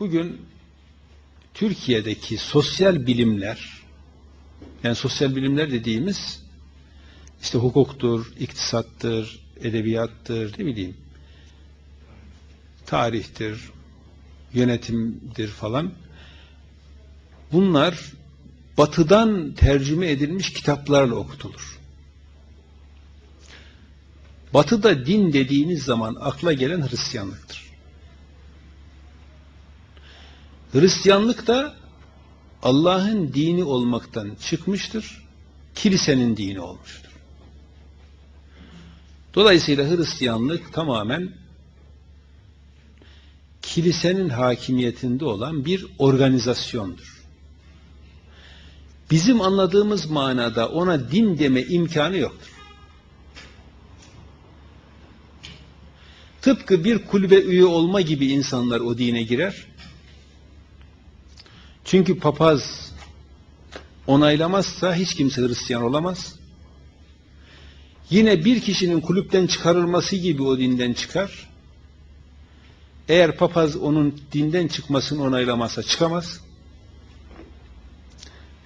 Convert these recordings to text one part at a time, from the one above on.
Bugün Türkiye'deki sosyal bilimler, yani sosyal bilimler dediğimiz işte hukuktur, iktisattır, edebiyattır, ne bileyim, tarihtir, yönetimdir falan. Bunlar batıdan tercüme edilmiş kitaplarla okutulur. Batıda din dediğiniz zaman akla gelen Hristiyanlıktır. Hristiyanlık da Allah'ın dini olmaktan çıkmıştır, kilisenin dini olmuştur. Dolayısıyla Hristiyanlık tamamen kilisenin hakimiyetinde olan bir organizasyondur. Bizim anladığımız manada ona din deme imkanı yoktur. Tıpkı bir kulübe üye olma gibi insanlar o dine girer. Çünkü papaz onaylamazsa hiç kimse Hristiyan olamaz. Yine bir kişinin kulüpten çıkarılması gibi o dinden çıkar. Eğer papaz onun dinden çıkmasını onaylamazsa çıkamaz.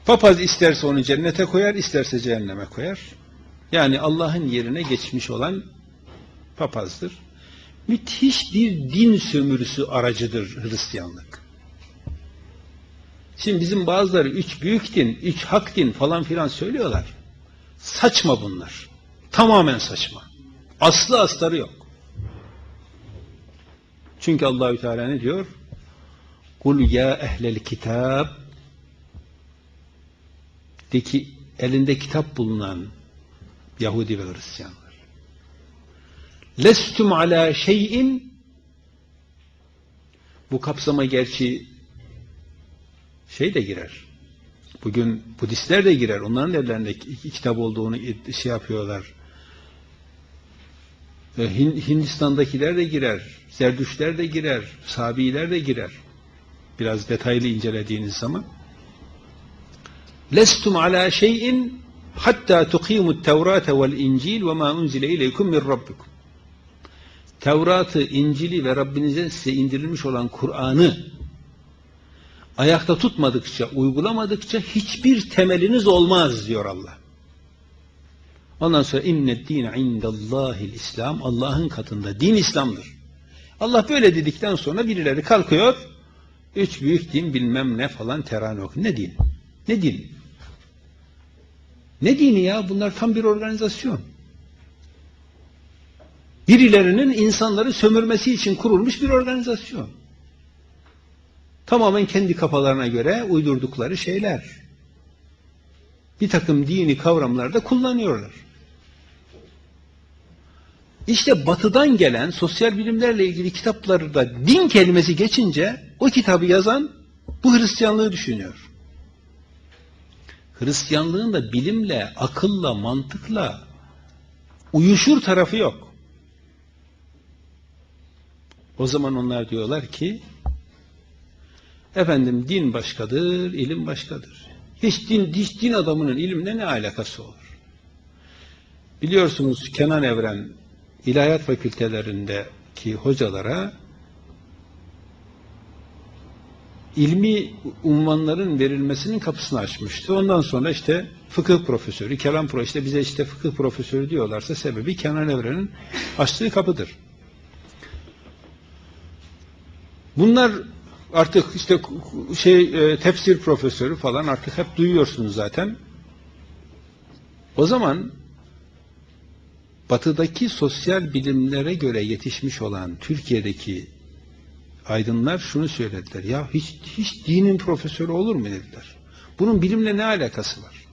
Papaz isterse onu cennete koyar, isterse cehenneme koyar. Yani Allah'ın yerine geçmiş olan papazdır. Müthiş bir din sömürüsü aracıdır Hristiyanlık. Şimdi bizim bazıları üç büyük din, üç hak din falan filan söylüyorlar. Saçma bunlar. Tamamen saçma. Aslı astarı yok. Çünkü Allahü Teala ne diyor? Kul ya ehlel kitab de ki elinde kitap bulunan Yahudi ve Hristiyanlar. Lestum ala şeyin bu kapsama gerçi şey de girer. Bugün Budistler de girer. Onların ellerinde kitap olduğunu şey yapıyorlar. Hindistan'dakiler de girer. Zerdüşler de girer. Sabiler de girer. Biraz detaylı incelediğiniz zaman. Lestum ala şeyin hatta tuqimut tevrate vel incil ve ma unzile ileykum min rabbikum. Tevrat'ı, İncil'i ve Rabbinizden size indirilmiş olan Kur'an'ı ayakta tutmadıkça, uygulamadıkça hiçbir temeliniz olmaz diyor Allah. Ondan sonra innet dine indallahil İslam Allah'ın katında din İslam'dır. Allah böyle dedikten sonra birileri kalkıyor üç büyük din bilmem ne falan terane okuyor. Ne din? Ne din? Ne dini ya? Bunlar tam bir organizasyon. Birilerinin insanları sömürmesi için kurulmuş bir organizasyon. Tamamen kendi kafalarına göre uydurdukları şeyler. Bir takım dini kavramlarda kullanıyorlar. İşte batıdan gelen sosyal bilimlerle ilgili kitaplarda din kelimesi geçince o kitabı yazan bu Hristiyanlığı düşünüyor. Hristiyanlığın da bilimle, akılla, mantıkla uyuşur tarafı yok. O zaman onlar diyorlar ki efendim din başkadır, ilim başkadır. Hiç din, hiç din adamının ilimle ne alakası olur? Biliyorsunuz Kenan Evren ilahiyat fakültelerindeki hocalara ilmi unvanların verilmesinin kapısını açmıştı. Ondan sonra işte fıkıh profesörü, kelam profesörü, işte bize işte fıkıh profesörü diyorlarsa sebebi Kenan Evren'in açtığı kapıdır. Bunlar artık işte şey e, tefsir profesörü falan artık hep duyuyorsunuz zaten. O zaman batıdaki sosyal bilimlere göre yetişmiş olan Türkiye'deki aydınlar şunu söylediler. Ya hiç, hiç dinin profesörü olur mu dediler. Bunun bilimle ne alakası var?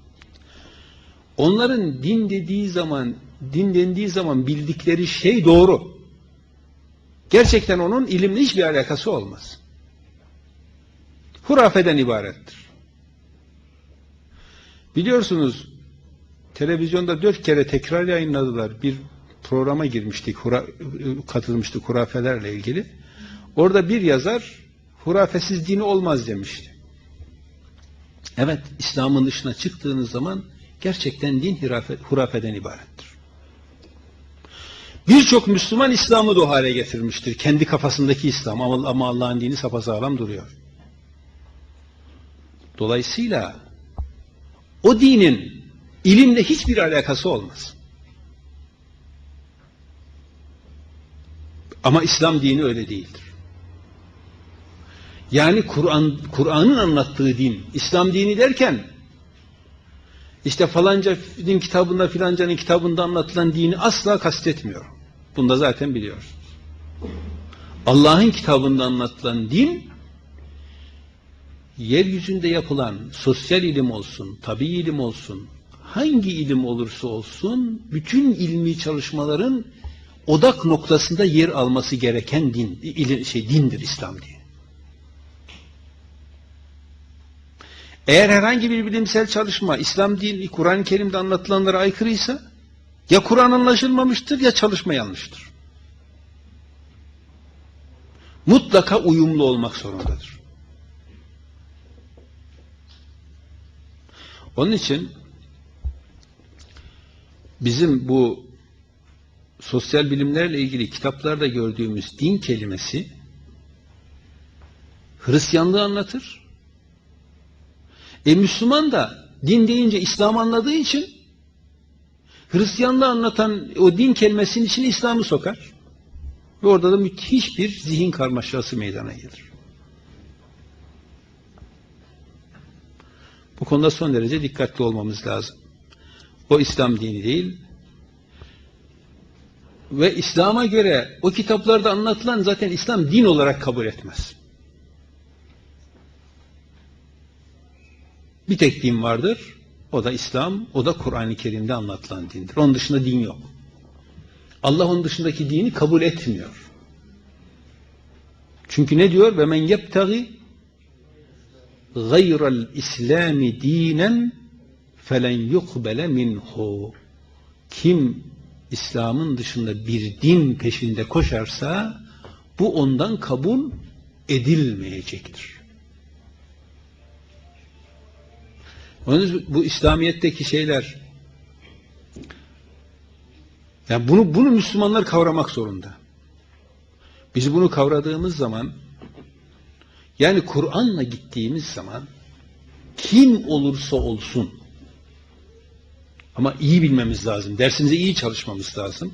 Onların din dediği zaman, din dendiği zaman bildikleri şey doğru. Gerçekten onun ilimle hiçbir alakası olmaz. Hurafeden ibarettir. Biliyorsunuz televizyonda dört kere tekrar yayınladılar. Bir programa girmiştik, hura, katılmıştık hurafelerle ilgili. Orada bir yazar hurafesiz dini olmaz demişti. Evet, İslam'ın dışına çıktığınız zaman gerçekten din hurafe, hurafeden ibarettir. Birçok Müslüman İslam'ı da hale getirmiştir. Kendi kafasındaki İslam ama Allah'ın dini sapasağlam duruyor. Dolayısıyla o dinin ilimle hiçbir alakası olmaz. Ama İslam dini öyle değildir. Yani Kur'an Kur'an'ın anlattığı din, İslam dini derken işte falanca din kitabında filancanın kitabında anlatılan dini asla kastetmiyor. Bunu da zaten biliyorsunuz. Allah'ın kitabında anlatılan din yeryüzünde yapılan sosyal ilim olsun, tabi ilim olsun, hangi ilim olursa olsun bütün ilmi çalışmaların odak noktasında yer alması gereken din, ilim, şey dindir İslam dini. Eğer herhangi bir bilimsel çalışma İslam dini Kur'an-ı Kerim'de anlatılanlara aykırıysa ya Kur'an anlaşılmamıştır ya çalışma yanlıştır. Mutlaka uyumlu olmak zorundadır. Onun için bizim bu sosyal bilimlerle ilgili kitaplarda gördüğümüz din kelimesi Hristiyanlığı anlatır. E Müslüman da din deyince İslam anladığı için Hristiyanlığı anlatan o din kelimesinin içine İslam'ı sokar. Ve orada da müthiş bir zihin karmaşası meydana gelir. Bu konuda son derece dikkatli olmamız lazım. O İslam dini değil. Ve İslam'a göre o kitaplarda anlatılan zaten İslam din olarak kabul etmez. Bir tek din vardır. O da İslam, o da Kur'an-ı Kerim'de anlatılan dindir. Onun dışında din yok. Allah onun dışındaki dini kabul etmiyor. Çünkü ne diyor? Ve men yebtagi gayral islami dinen felen yukbele minhu. Kim İslam'ın dışında bir din peşinde koşarsa bu ondan kabul edilmeyecektir. Onun bu İslamiyet'teki şeyler yani bunu bunu Müslümanlar kavramak zorunda. Biz bunu kavradığımız zaman yani Kur'an'la gittiğimiz zaman kim olursa olsun ama iyi bilmemiz lazım. Dersimize iyi çalışmamız lazım.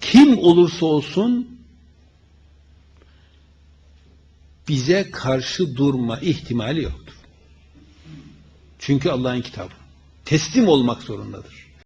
Kim olursa olsun bize karşı durma ihtimali yoktur. Çünkü Allah'ın kitabı. Teslim olmak zorundadır.